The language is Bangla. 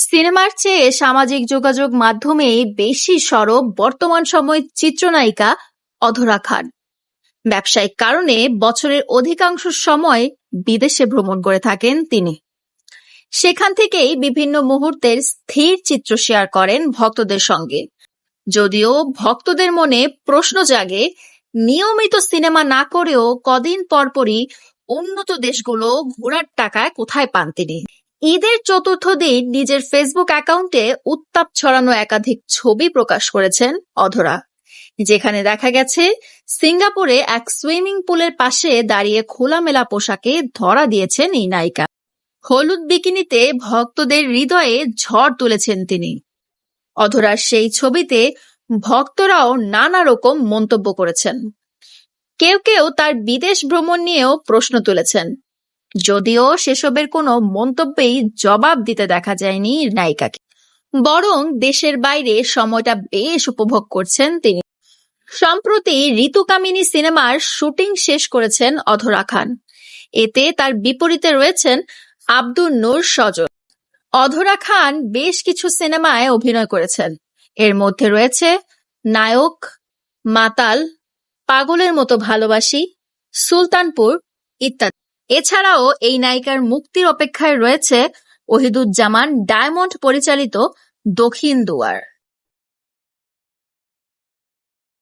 সিনেমার চেয়ে সামাজিক যোগাযোগ মাধ্যমেই বেশি সরব বর্তমান সময়ের চিত্রনায়িকা অধরা খান। ব্যবসায়িক কারণে বছরের অধিকাংশ সময় বিদেশে ভ্রমণ করে থাকেন তিনি। সেখান থেকেই বিভিন্ন মুহূর্তের স্থির চিত্র শেয়ার করেন ভক্তদের সঙ্গে। যদিও ভক্তদের মনে প্রশ্ন জাগে, নিয়মিত সিনেমা না করেও কদিন পরপরই উন্নত দেশগুলো ঘোরার টাকায় কোথায় পান তিনি? ঈদের চতুর্থ দিন নিজের ফেসবুক অ্যাকাউন্টে উত্তাপ ছড়ানো একাধিক ছবি প্রকাশ করেছেন অধরা। যেখানে দেখা গেছে, সিঙ্গাপুরে এক সুইমিং পুলের পাশে দাঁড়িয়ে খোলামেলা পোশাকে ধরা দিয়েছেন এই নায়িকা। হলুদ বিকিনিতে ভক্তদের হৃদয়ে ঝড় তুলেছেন তিনি। অধরার সেই ছবিতে ভক্তরাও নানা রকম মন্তব্য করেছেন। কেউ কেউ তার বিদেশ ভ্রমণ নিয়েও প্রশ্ন তুলেছেন। যদিও সেসবের কোনো মন্তব্যেই জবাব দিতে দেখা যায়নি নায়িকাকে। বরং দেশের বাইরে সময়টা বেশ উপভোগ করছেন তিনি। সম্প্রতি ঋতুকামিনী সিনেমার শুটিং শেষ করেছেন অধরা খান। এতে তার বিপরীতে রয়েছেন আব্দুল নূর সজল। অধরা খান বেশ কিছু সিনেমায় অভিনয় করেছেন। এর মধ্যে রয়েছে নায়ক, মাতাল, পাগলের মতো ভালোবাসি, সুলতানপুর ইত্যাদি। এছাড়াও এই নায়িকার মুক্তির অপেক্ষায় রয়েছে ওহিদুজ্জামান ডায়মন্ড পরিচালিত দক্ষিণ দুয়ার।